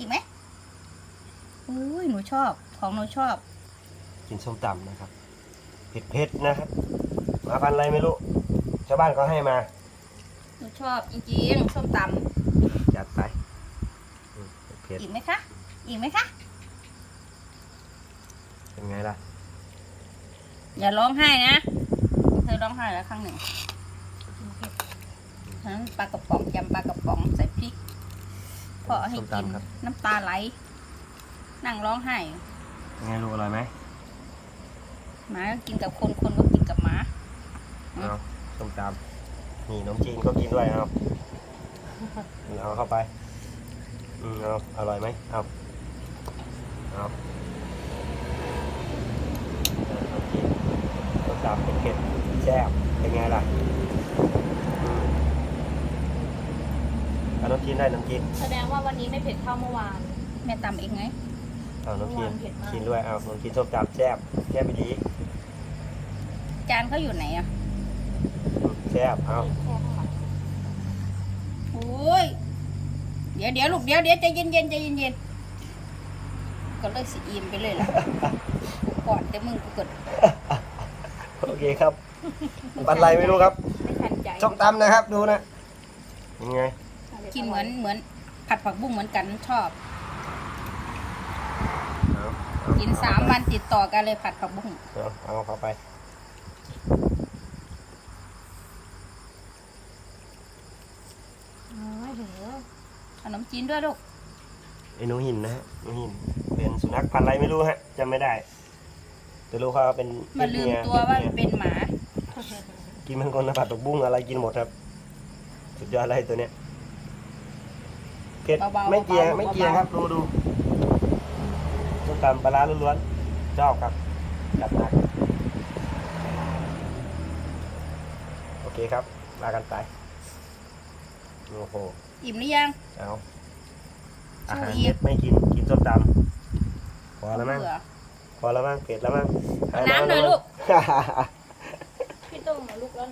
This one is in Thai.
อีกไหมอุ้ยหนูชอบของหนูชอบ กินส้มตำนะครับเผ็ดๆนะครับมาพันธุ์อะไรไม่รู้ชาวบ้านเขาให้มา หนูชอบจริงๆส้มตจัดไปอืมเผ็ดำอีกไหมคะอีกไหมคะๆเป็นไงล่ะอย่าร้องไห้นะเคยร้องไห้แล้วครั้งหนึ่งทั้งปลากระป๋องยำปลากระป๋องใส่พริก พ่อให้ส้มกินตำครับ น้ำตาไหล นั่งร้องไห้เป็นไงลูกอร่อยไหมหมาก็กินกับคนคนก็กินกับหมาอืมเอาส้มตำนี่น้มจีนก็กินด้วยเอาเอาเข้าไปอืมเอาอร่อยไหมเอาเอาเออน้ำจีนส้มตำเผ็ดๆแซ่บเป็นไงล่ะ น้ำจีนได้น้ำจีนแสดงว่าวันนี้ไม่เผ็ดเท่าเมื่อวาน แม่ตำเองไง เอาน้ำจีนเผ็ดมากกินด้วยเอาน้ำจีนส้มตำแซ่บแซ่บไปดีจานเขาอยู่ไหนอะ แซ่บเอาแค่ข้างหลังโอ้ย เดี๋ยวเดี๋ยวลูกเดี๋ยวเดี๋ยวใจเย็นเย็นๆใจเย็นเย็นๆก็เลยสิอิ่มไปเลยล่ะ กูก่อนแต่มึงกูกดโอเคครับปันอะไรไม่รู้ครับไม่ทันใจส้มตำนะครับดูนะยังไง กินเหมือนเหมือนผัดผักบุ้งเหมือนกันชอบ เอาเอากินสามวันติดต่อกันเลยผัดผักบุ้งเอาเอาเข้าไปไม่ถึงขนมจีนด้วยลูกไอ้หนูหินนะฮะหนูหิน เป็นสุนัขพันธุ์อะไรไม่รู้ฮะจำไม่ได้แต่รู้เขาเป็นมาลืมเพศตัวว่าเพศเป็นหมา กินมันคนนะผัดตกบุ้งอะไรกินหมดครับ สุดยอดอะไรตัวเนี้ย เผ็ดเบาๆไม่เกียงเบาๆไม่เกียงครับ ดูดูส้มตำปลาร้าล้วนๆชอบครับจัดหนักโอเคครับลากันไปโอ้โหอิ่มหรือยัง เอาสู้อาหารอีกเผ็ดไม่กินกินส้มตำพอแล้วมั้งเบื่อ พอแล้วมั้งเผ็ดแล้วมั้งเอาน้ำหน่อยลูกเอา